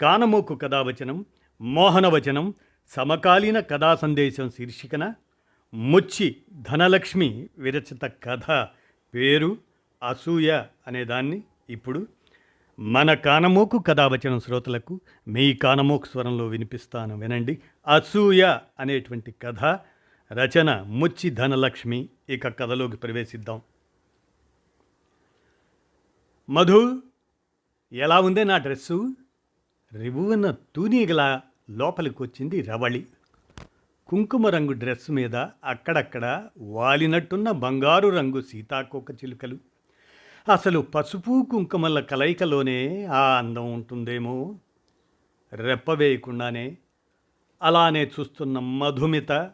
కానమోకు కథావచనం మోహనవచనం సమకాలీన కథా సందేశం శీర్షికన ముచ్చి ధనలక్ష్మి విరచిత కథ పేరు అసూయ అనేదాన్ని ఇప్పుడు మన కానమోకు కథావచనం శ్రోతలకు మీ కానమోకు స్వరంలో వినిపిస్తాను వినండి. అసూయ అనేటువంటి కథ రచన ముచ్చి ధనలక్ష్మి. ఇక కథలోకి ప్రవేశిద్దాం. మధు ఎలా ఉందే నా డ్రెస్సు? రివున తూనీగలా లోపలికి వచ్చింది రవళి. కుంకుమ రంగు డ్రెస్ మీద అక్కడక్కడ వాలినట్టున్న బంగారు రంగు సీతాకోక చిలుకలు. అసలు పసుపు కుంకుమల కలయికలోనే ఆ అందం ఉంటుందేమో? రెప్పవేయకుండానే అలానే చూస్తున్న మధుమిత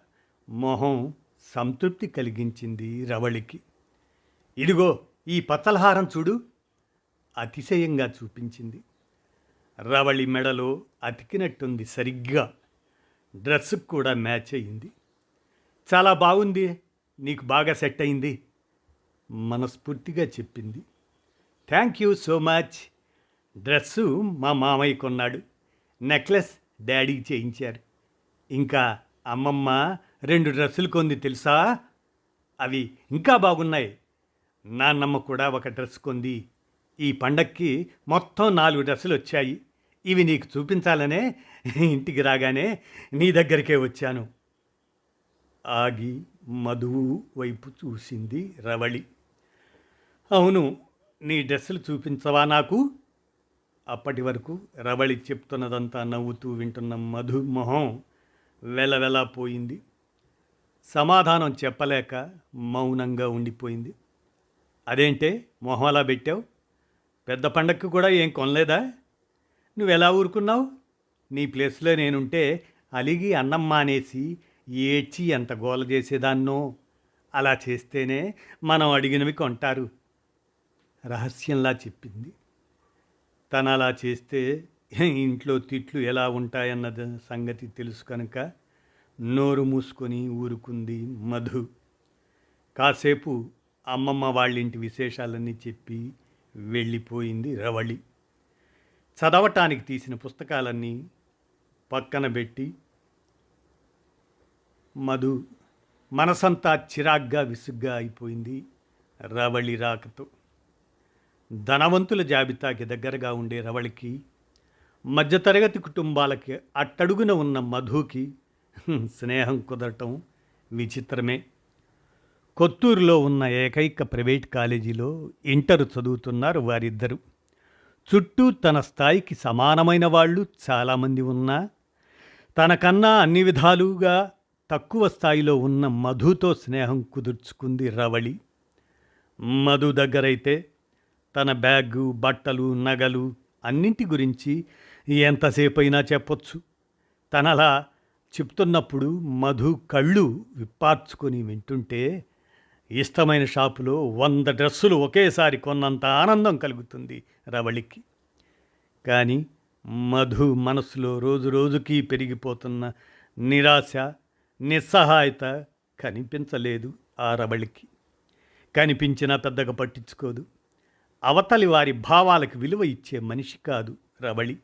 మొహం సంతృప్తి కలిగించింది రవళికి. ఇదిగో ఈ పచ్చలహారం చూడు. అతిశయంగా చూపించింది. రవళి మెడలో అతికినట్టుంది సరిగ్గా. డ్రెస్సుకు కూడా మ్యాచ్ అయింది చాలా బాగుంది. నీకు బాగా సెట్ అయింది. మనస్ఫూర్తిగా చెప్పింది. Thank you so much. Dress మా మామయ్య కొన్నాడు. నెక్లెస్ డాడీ చేయించారు. ఇంకా అమ్మమ్మ రెండు డ్రెస్సులు కొంది తెలుసా? అవి ఇంకా బాగున్నాయి. నాన్నమ్మ కూడా ఒక డ్రెస్ కొంది. ఈ పండక్కి మొత్తం నాలుగు డ్రెస్సులు వచ్చాయి. ఇవి నీకు చూపించాలనే ఇంటికి రాగానే నీ దగ్గరికే వచ్చాను. ఆగి మధువు వైపు చూసింది రవళి. అవును నీ డ్రెస్సులు చూపించవా నాకు? అప్పటి వరకు రవళి చెప్తున్నదంతా నవ్వుతూ వింటున్న మధు మొహం వెలవెలా పోయింది. సమాధానం చెప్పలేక మౌనంగా ఉండిపోయింది. అదేంటే మొహం అలా పెట్టావు? పెద్ద పండక్కి కూడా ఏం కొనలేదా? నువ్వు ఎలా ఊరుకున్నావు? నీ ప్లేస్లో నేనుంటే అలిగి అన్నం మానేసి ఏడ్చి ఎంత గోల చేసేదాన్నో? అలా చేస్తేనే మనం అడిగినవి కొంటారు. రహస్యంలా చెప్పింది. తను అలా చేస్తే ఇంట్లో తిట్లు ఎలా ఉంటాయన్న సంగతి తెలుసు కనుక నోరు మూసుకొని ఊరుకుంది మధు. కాసేపు అమ్మమ్మ వాళ్ళింటి విశేషాలన్నీ చెప్పి వెళ్ళిపోయింది రవళి. చదవటానికి తీసిన పుస్తకాలన్నీ పక్కన పెట్టి మధు మనసంతా చిరాగ్గా విసుగ్గా అయిపోయింది రవళి రాకతో. ధనవంతుల జాబితాకి దగ్గరగా ఉండే రవళికి మధ్యతరగతి కుటుంబాలకి అట్టడుగున ఉన్న మధుకి స్నేహం కుదరటం విచిత్రమే. కొత్తూరులో ఉన్న ఏకైక ప్రైవేట్ కాలేజీలో ఇంటర్ చదువుతున్నారు వారిద్దరూ. చుట్టూ తన స్థాయికి సమానమైన వాళ్ళు చాలామంది ఉన్నా తనకన్నా అన్ని విధాలుగా తక్కువ స్థాయిలో ఉన్న మధుతో స్నేహం కుదుర్చుకుంది రవళి. మధు దగ్గరైతే తన బ్యాగు బట్టలు నగలు అన్నింటి గురించి ఎంతసేపైనా చెప్పొచ్చు. తనలా చెప్తున్నప్పుడు మధు కళ్ళు విప్పార్చుకొని వింటుంటే ఇష్టమైన షాపులో వంద డ్రెస్సులు ఒకేసారి కొన్నంత ఆనందం కలుగుతుంది రవళికి. కానీ మధు మనసులో రోజు రోజుకి పెరిగిపోతున్న నిరాశ నిస్సహాయత కనిపించలేదు ఆ రవళికి. కనిపించినా పెద్దగా పట్టించుకోదు. అవతలి వారి భావాలకు విలువ ఇచ్చే మనిషి కాదు రవళి.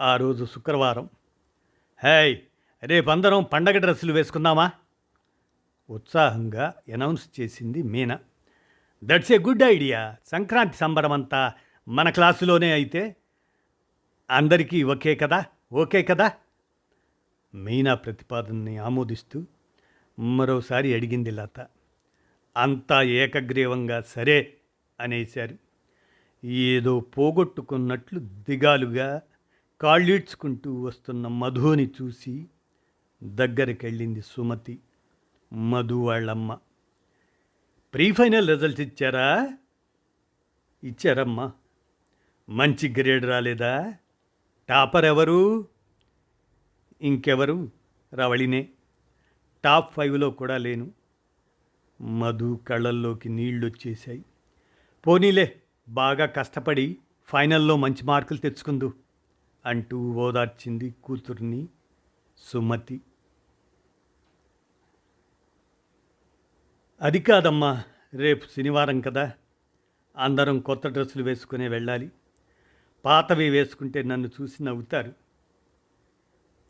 ఆ రోజు శుక్రవారం. హేయ్ రేపందరం పండగ డ్రెస్సులు వేసుకుందామా? ఉత్సాహంగా అనౌన్స్ చేసింది Meena. That's a good idea Sankranti సంబరం అంతా మన క్లాసులోనే అయితే అందరికీ ఒకే కదా? ఓకే కదా? మీనా ప్రతిపాదనని ఆమోదిస్తూ మరోసారి అడిగింది లత. అంతా ఏకగ్రీవంగా సరే అనేశారు. ఏదో పోగొట్టుకున్నట్లు దిగాలుగా కాళ్ళీడ్చుకుంటూ వస్తున్న మధుని చూసి దగ్గరికెళ్ళింది సుమతి. మధు వాళ్ళమ్మ. ప్రీ ఫైనల్ రిజల్ట్స్ ఇచ్చారా? ఇచ్చారమ్మా. మంచి గ్రేడ్ రాలేదా? టాపర్ ఎవరు? ఇంకెవరు? రవళినే. టాప్ ఫైవ్లో కూడా లేను. మధు కళ్ళల్లోకి నీళ్ళు వచ్చేసాయి పోనీలే బాగా కష్టపడి ఫైనల్లో మంచి మార్కులు తెచ్చుకుందు అంటూ ఓదార్చింది కూతుర్ని సుమతి. అది కాదమ్మా రేపు శనివారం కదా. అందరం కొత్త డ్రెస్సులు వేసుకునే వెళ్ళాలి. పాతవి వేసుకుంటే నన్ను చూసి నవ్వుతారు.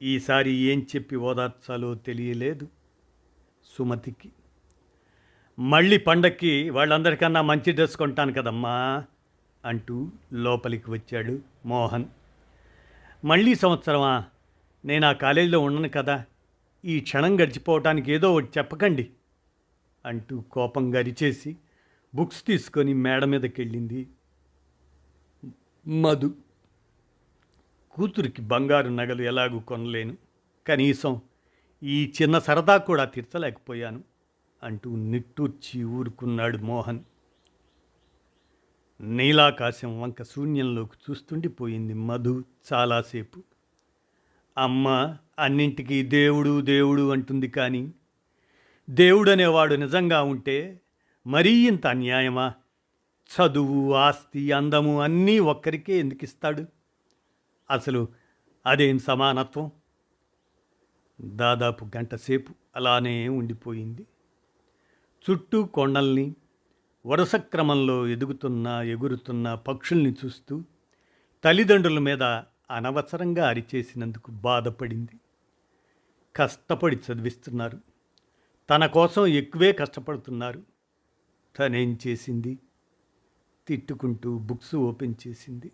ఈసారి ఏం చెప్పి ఓదార్చాలో తెలియలేదు సుమతికి. మళ్ళీ పండక్కి వాళ్ళందరికన్నా మంచి డ్రెస్ కొంటాను కదమ్మా అంటూ లోపలికి వచ్చాడు మోహన్. మళ్ళీ సంవత్సరమా నేను ఆ కాలేజీలో ఉండను కదా. ఈ క్షణం గడిచిపోవటానికి ఏదో ఒకటి చెప్పకండి. అంటూ కోపంగా అరిచేసి బుక్స్ తీసుకొని మేడ మీదకి వెళ్ళింది మధు కూతురికి బంగారు నగలు ఎలాగూ కొనలేను కనీసం ఈ చిన్న సరదా కూడా తీర్చలేకపోయాను అంటూ నిట్టూర్చి ఊరుకున్నాడు మోహన్. నీలాకాశం వంక శూన్యంలోకి చూస్తుండిపోయింది మధు చాలాసేపు. అమ్మ అన్నింటికీ దేవుడు దేవుడు అంటుంది కానీ దేవుడనేవాడు నిజంగా ఉంటే మరీ ఇంత అన్యాయమా? చదువు ఆస్తి అందము అన్నీ ఒక్కరికే ఎందుకు ఇస్తాడు? అసలు అదేం సమానత్వం? దాదాపు గంటసేపు అలానే ఉండిపోయింది. చుట్టూ కొండల్ని వరుస క్రమంలో ఎదుగుతున్న ఎగురుతున్న పక్షుల్ని చూస్తూ తల్లిదండ్రుల మీద అనవసరంగా అరిచేసినందుకు బాధపడింది. కష్టపడి చదివిస్తున్నారు. తన కోసం ఎక్కువే కష్టపడుతున్నారు. తనేం చేసింది? తిట్టుకుంటూ బుక్స్ ఓపెన్ చేసింది.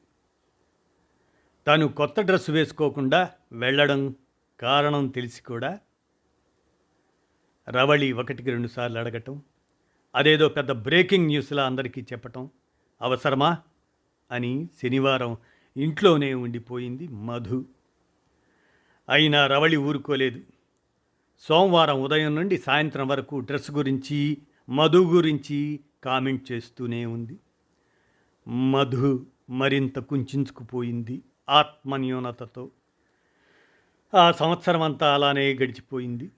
తను కొత్త డ్రెస్ వేసుకోకుండా వెళ్ళడం కారణం తెలిసి కూడా రవళి ఒకటికి రెండుసార్లు అడగటం అదేదో పెద్ద బ్రేకింగ్ న్యూస్లా అందరికీ చెప్పటం అవసరమా? అని శనివారం ఇంట్లోనే ఉండిపోయింది మధు. అయినా రవళి ఊరుకోలేదు. సోమవారం ఉదయం నుండి సాయంత్రం వరకు డ్రెస్ గురించి మధు గురించి కామెంట్ చేస్తూనే ఉంది. మధు మరింత కుంచుకుపోయింది ఆత్మన్యూనతతో. ఆ సంవత్సరం అంతా అలానే గడిచిపోయింది.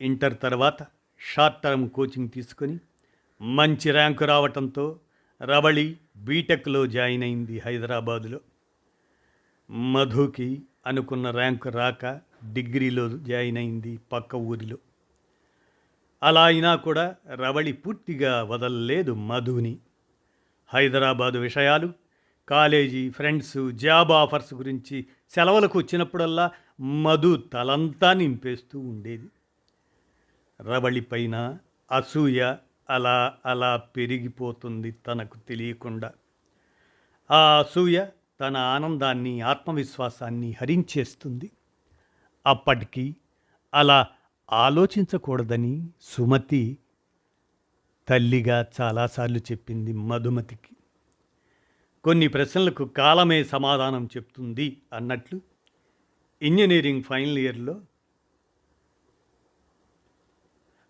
ఇంటర్ తర్వాత షార్ట్ టర్మ్ కోచింగ్ తీసుకొని మంచి ర్యాంకు రావటంతో రవళి బీటెక్లో జాయిన్ అయింది హైదరాబాదులో. మధుకి అనుకున్న ర్యాంకు రాక డిగ్రీలో జాయిన్ అయింది పక్క ఊరిలో. అలా అయినా కూడా రవళి పూర్తిగా వదలలేదు మధుని. హైదరాబాదు విషయాలు కాలేజీ ఫ్రెండ్స్ జాబ్ ఆఫర్స్ గురించి సెలవులకు వచ్చినప్పుడల్లా మధు తలంతా నింపేస్తూ ఉండేది. రవళి పైన అసూయ అలా అలా పెరిగిపోతుంది తనకు తెలియకుండా. ఆ అసూయ తన ఆనందాన్ని ఆత్మవిశ్వాసాన్ని హరించేస్తుంది. అప్పటికి అలా ఆలోచించకూడదని సుమతి తల్లిగా చాలాసార్లు చెప్పింది మధుమతికి. కొన్ని ప్రశ్నలకు కాలమే సమాధానం చెప్తుంది అన్నట్లు ఇంజనీరింగ్ ఫైనల్ ఇయర్లో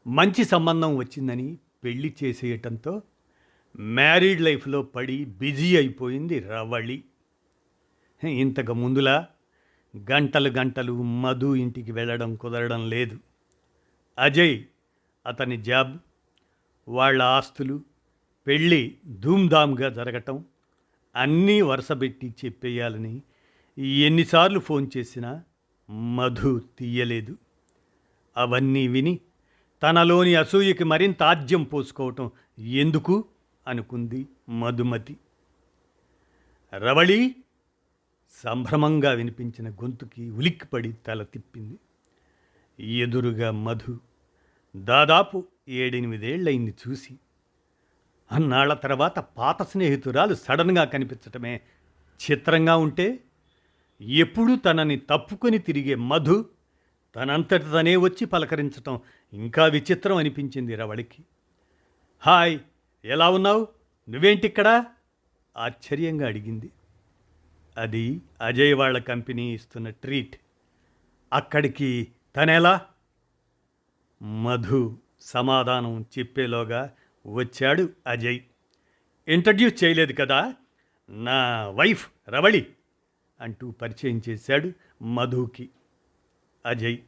మంచి సంబంధం వచ్చిందని పెళ్ళి చేసేయటంతో మ్యారీడ్ లైఫ్లో పడి బిజీ అయిపోయింది రవళి. ఇంతకు ముందులా గంటలు గంటలు మధు ఇంటికి వెళ్ళడం కుదరడం లేదు. అజయ్ అతని జాబ్ వాళ్ళ ఆస్తులు పెళ్ళి ధూమ్ధామ్గా జరగటం అన్నీ వరుసపెట్టి చెప్పేయాలని ఎన్నిసార్లు ఫోన్ చేసినా మధు తీయలేదు. అవన్నీ విని తనలోని అసూయకి మరింత ఆజ్యం పోసుకోవటం ఎందుకు? అనుకుంది మధుమతి. రవళి సంభ్రమంగా వినిపించిన గొంతుకి ఉలిక్కిపడి తల తిప్పింది. ఎదురుగా మధు దాదాపు ఏడెనిమిదేళ్ళయింది చూసి. అన్నాళ్ళ తర్వాత పాత స్నేహితురాలు సడన్గా కనిపించటమే చిత్రంగా ఉంటే ఎప్పుడూ తనని తప్పుకొని తిరిగే మధు తనంతటి తనే వచ్చి పలకరించటం ఇంకా విచిత్రం అనిపించింది రవళికి హాయ్ ఎలా ఉన్నావు? నువ్వేంటిక్కడా? ఆశ్చర్యంగా అడిగింది. అది అజయ్ వాళ్ళ కంపెనీ ఇస్తున్న ట్రీట్. అక్కడికి తనేలా? మధు సమాధానం చెప్పేలోగా వచ్చాడు అజయ్. ఇంట్రడ్యూస్ చేయలేదు కదా? నా వైఫ్ రవళి అంటూ పరిచయం చేశాడు మధుకి. అజయ్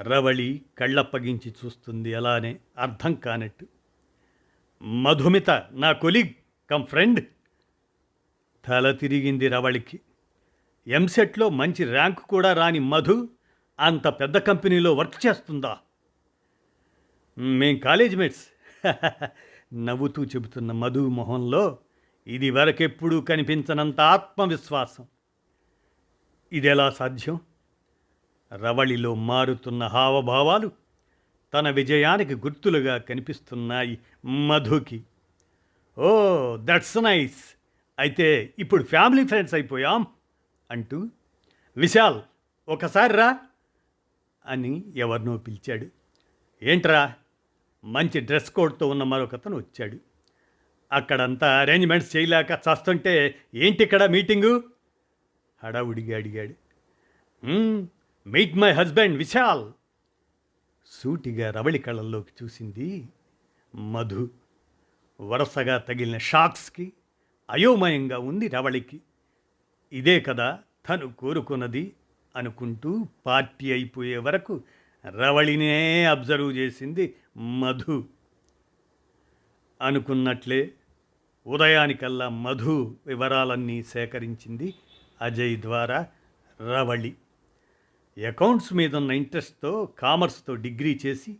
రవళి కళ్ళప్పగించి చూస్తుంది అలానే అర్థం కానట్టు. మధుమిత నా కొలీగ్ కమ్ ఫ్రెండ్. తల తిరిగింది రవళికి. ఎంసెట్లో మంచి ర్యాంక్ కూడా రాని మధు అంత పెద్ద కంపెనీలో వర్క్ చేస్తుందా? మేం కాలేజ్ మేట్స్ నవ్వుతూ చెబుతున్న మధు మొహంలో ఇది వరకెప్పుడూ కనిపించనంత ఆత్మవిశ్వాసం. ఇదెలా సాధ్యం? రవళిలో మారుతున్న హావభావాలు తన విజయానికి గుర్తులుగా కనిపిస్తున్నాయి మధుకి. ఓ దట్స్ నైస్ అయితే ఇప్పుడు ఫ్యామిలీ ఫ్రెండ్స్ అయిపోయాం అంటూ విశాల్ ఒకసారి రా అని ఎవరినో పిలిచాడు. ఏంట్రా? మంచి డ్రెస్ కోడ్తో ఉన్న మరొకతను వచ్చాడు. అక్కడంతా అరేంజ్మెంట్స్ చేయలేక చస్తుంటే ఏంటి ఇక్కడ మీటింగు? హడావుడిగా అడిగాడు. Meet my husband Vishal. సూటిగా రవళి కళ్ళల్లోకి చూసింది మధు. వరుసగా తగిలిన షాక్స్కి అయోమయంగా ఉంది రవళికి. ఇదే కదా తను కోరుకున్నది అనుకుంటూ పార్టీ అయిపోయే వరకు రవళినే అబ్జర్వ్ చేసింది మధు. అనుకున్నట్లే ఉదయానికల్లా మధు వివరాలన్నీ సేకరించింది అజయ్ ద్వారా రవళి. అకౌంట్స్ మీద ఉన్న ఇంట్రెస్ట్తో కామర్స్తో డిగ్రీ చేసి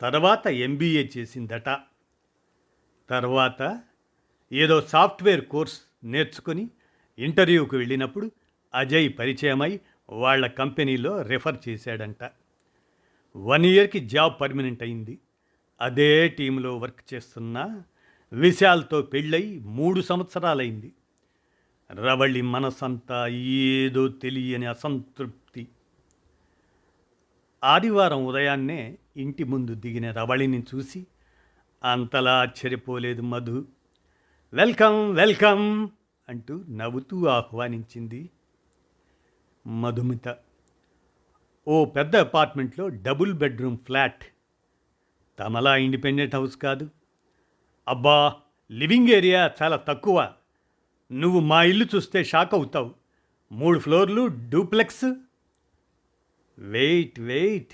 తర్వాత ఎంబీఏ చేసిందట. తర్వాత ఏదో సాఫ్ట్వేర్ కోర్స్ నేర్చుకొని ఇంటర్వ్యూకి వెళ్ళినప్పుడు అజయ్ పరిచయమై వాళ్ళ కంపెనీలో రెఫర్ చేశాడంట. వన్ ఇయర్కి జాబ్ పర్మనెంట్ అయింది. అదే టీంలో వర్క్ చేస్తున్న విశాల్తో పెళ్ళై మూడు సంవత్సరాలైంది. రవళి మనసంతా ఏదో తెలియని అసంతృప్తి. ఆదివారం ఉదయాన్నే ఇంటి ముందు దిగిన రవళిని చూసి అంతలా ఆశ్చర్యపోలేదు మధు. వెల్కమ్ వెల్కమ్ అంటూ నవ్వుతూ ఆహ్వానించింది మధుమిత. ఓ పెద్ద అపార్ట్మెంట్లో డబుల్ బెడ్రూమ్ ఫ్లాట్. తమలా ఇండిపెండెంట్ హౌస్ కాదు. అబ్బా లివింగ్ ఏరియా చాలా తక్కువ. నువ్వు మా ఇల్లు చూస్తే షాక్ అవుతావు. మూడు ఫ్లోర్లు డూప్లెక్స్. వెయిట్ వెయిట్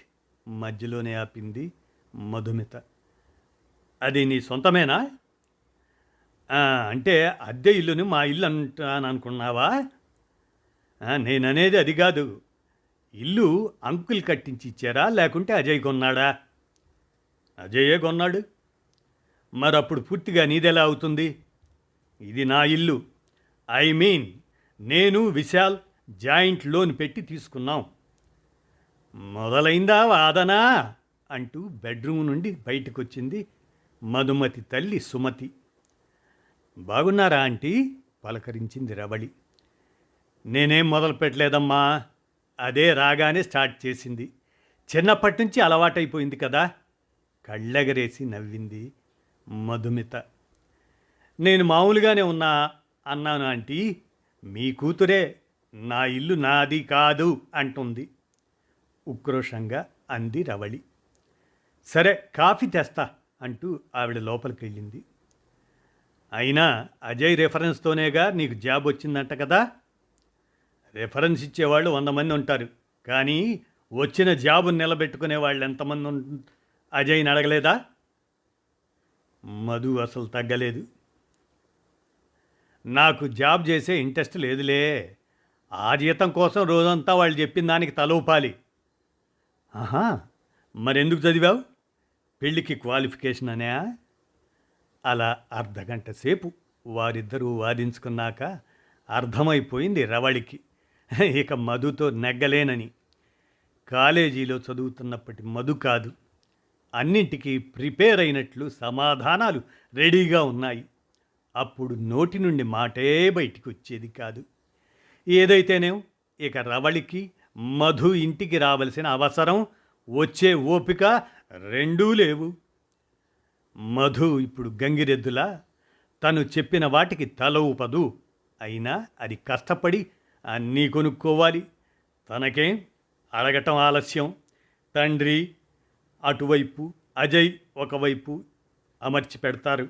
మధ్యలోనే ఆపింది మధుమిత. అది నీ సొంతమేనా? అంటే అద్దె ఇల్లుని మా ఇల్లు అంటాను అనుకున్నావా నేననేది అది కాదు. ఇల్లు అంకుల్ కట్టించి ఇచ్చారా? లేకుంటే అజయ్ కొన్నాడా? అజయే కొన్నాడు. మరి అప్పుడు పూర్తిగా నీదెలా అవుతుంది? ఇది నా ఇల్లు. ఐ మీన్ నేను విశాల్ జాయింట్ లోన్ పెట్టి తీసుకున్నాం. మొదలైందా వాదనా? అంటూ బెడ్రూమ్ నుండి బయటకొచ్చింది మధుమతి తల్లి సుమతి. బాగున్నారా ఆంటీ? పలకరించింది రవళి. నేనేం మొదలు పెట్టలేదమ్మా. అదే రాగానే స్టార్ట్ చేసింది. చిన్నప్పటి నుంచి అలవాటైపోయింది కదా. కళ్ళెగరేసి నవ్వింది మధుమిత. నేను మామూలుగానే ఉన్నా అన్నాను ఆంటీ. మీ కూతురే నా ఇల్లు నాది కాదు అంటుంది. ఉక్రోషంగా అంది రవళి. సరే కాఫీ తెస్తా అంటూ ఆవిడ లోపలికి వెళ్ళింది అయినా అజయ్ రెఫరెన్స్తోనేగా నీకు జాబ్ వచ్చిందంట కదా? రెఫరెన్స్ ఇచ్చేవాళ్ళు వంద మంది ఉంటారు. కానీ వచ్చిన జాబు నిలబెట్టుకునే వాళ్ళు ఎంతమంది ఉం- అజయ్ని అడగలేదా? మధు అసలు తగ్గలేదు. నాకు జాబ్ చేసే ఇంట్రెస్ట్ లేదులే. ఆ జీతం కోసం రోజంతా వాళ్ళు చెప్పిన దానికి తలూపాలి ఆహా మరెందుకు చదివావు? పెళ్ళికి క్వాలిఫికేషన్ అనే అలా అర్ధగంట సేపు వారిద్దరూ వాదించుకున్నాక అర్థమైపోయింది రవళికి. ఇక మధుతో నెగ్గలేనని. కాలేజీలో చదువుతున్నప్పటి మధు కాదు. అన్నింటికీ ప్రిపేర్ అయినట్లు సమాధానాలు రెడీగా ఉన్నాయి. అప్పుడు నోటి నుండి మాటే బయటికి వచ్చేది కాదు. ఏదైతేనేం ఇక రవళికి మధు ఇంటికి రావలసిన అవసరం వచ్చే ఓపిక రెండూ లేవు. మధు ఇప్పుడు గంగిరెద్దులా? తను చెప్పిన వాటికి తల ఊపదు అయినా అది కష్టపడి అన్నీ కొనుక్కోవాలి. తనకేం? అడగటం ఆలస్యం. తండ్రి అటువైపు అజయ్ ఒకవైపు అమర్చి పెడతారు.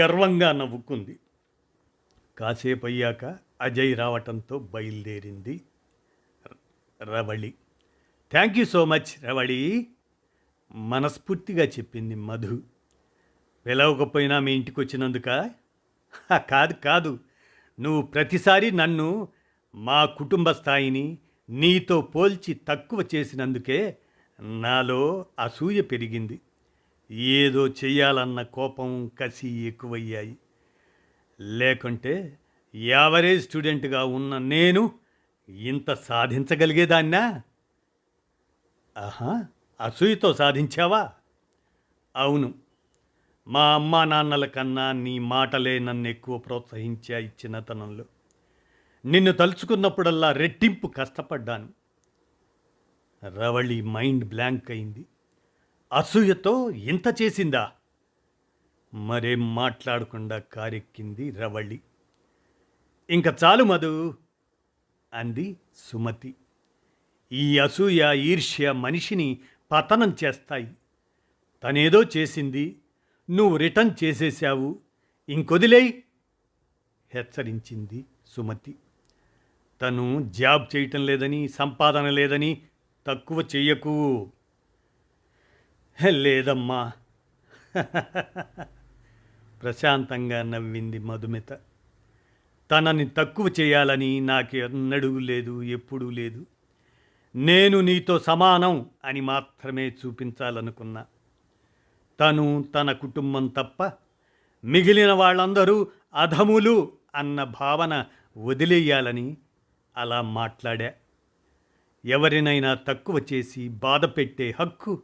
గర్వంగా నవ్వుకుంది. కాసేపు అయ్యాక అజయ్ రావటంతో బయలుదేరింది Ravali. Thank you so much Ravali. మనస్ఫూర్తిగా చెప్పింది మధు. పిలవకపోయినా మీ ఇంటికి వచ్చినందుక కాదు కాదు. నువ్వు ప్రతిసారి నన్ను మా కుటుంబ స్థాయిని నీతో పోల్చి తక్కువ చేసినందుకే నాలో అసూయ పెరిగింది. ఏదో చెయ్యాలన్న కోపం కసి ఎక్కువయ్యాయి. లేకుంటే యావరేజ్ స్టూడెంట్గా ఉన్న నేను ఇంత సాధించగలిగేదాన్నా? ఆహా అసూయతో సాధించావా? అవును. మా అమ్మా నాన్నల కన్నా నీ మాటలే నన్ను ఎక్కువ ప్రోత్సహించా ఇచ్చినతనంలో నిన్ను తలుచుకున్నప్పుడల్లా రెట్టింపు కష్టపడ్డాను. రవళి మైండ్ బ్లాంక్ అయింది. అసూయతో ఇంత చేసిందా? మరేం మాట్లాడకుండా కారెక్కింది రవళి. ఇంక చాలు మధు అంది సుమతి. ఈ అసూయ ఈర్ష్య మనిషిని పతనం చేస్తాయి. తనేదో చేసింది నువ్వు రిటర్న్ చేసేశావు. ఇంకొదిలేయ్. హెచ్చరించింది సుమతి. తను జాబ్ చేయటం లేదని సంపాదన లేదని తక్కువ చెయ్యకు. లేదమ్మా. ప్రశాంతంగా నవ్వింది మధుమిత. తనని తక్కువ చేయాలని నాకు ఎన్నడూ లేదు ఎప్పుడూ లేదు. నేను నీతో సమానం అని మాత్రమే చూపించాలనుకున్నా. తను తన కుటుంబం తప్ప మిగిలిన వాళ్ళందరూ అధములు అన్న భావన వదిలేయాలని అలా మాట్లాడా. ఎవరినైనా తక్కువ చేసి బాధ పెట్టే హక్కు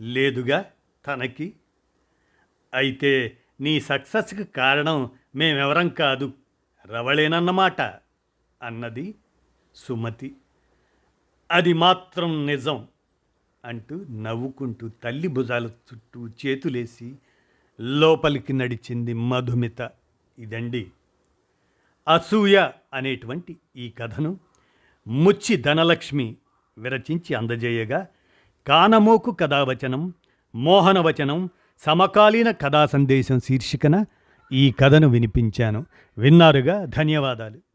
లేదుగా తనకి. అయితే నీ సక్సెస్కి కారణం మేమెవరం కాదు రవళేనన్నమాట అన్నది సుమతి. అది మాత్రం నిజం. అంటూ నవ్వుకుంటూ తల్లి భుజాల చుట్టూ చేతులేసి లోపలికి నడిచింది మధుమిత. ఇదండి అసూయ అనేటువంటి ఈ కథను ముచ్చి ధనలక్ష్మి విరచించి అందజేయగా కానమోకు కథావచనం మోహనవచనం సమకాలీన కథా సందేశం శీర్షికన ఈ కథను వినిపించాను. విన్నారుగా? ధన్యవాదాలు.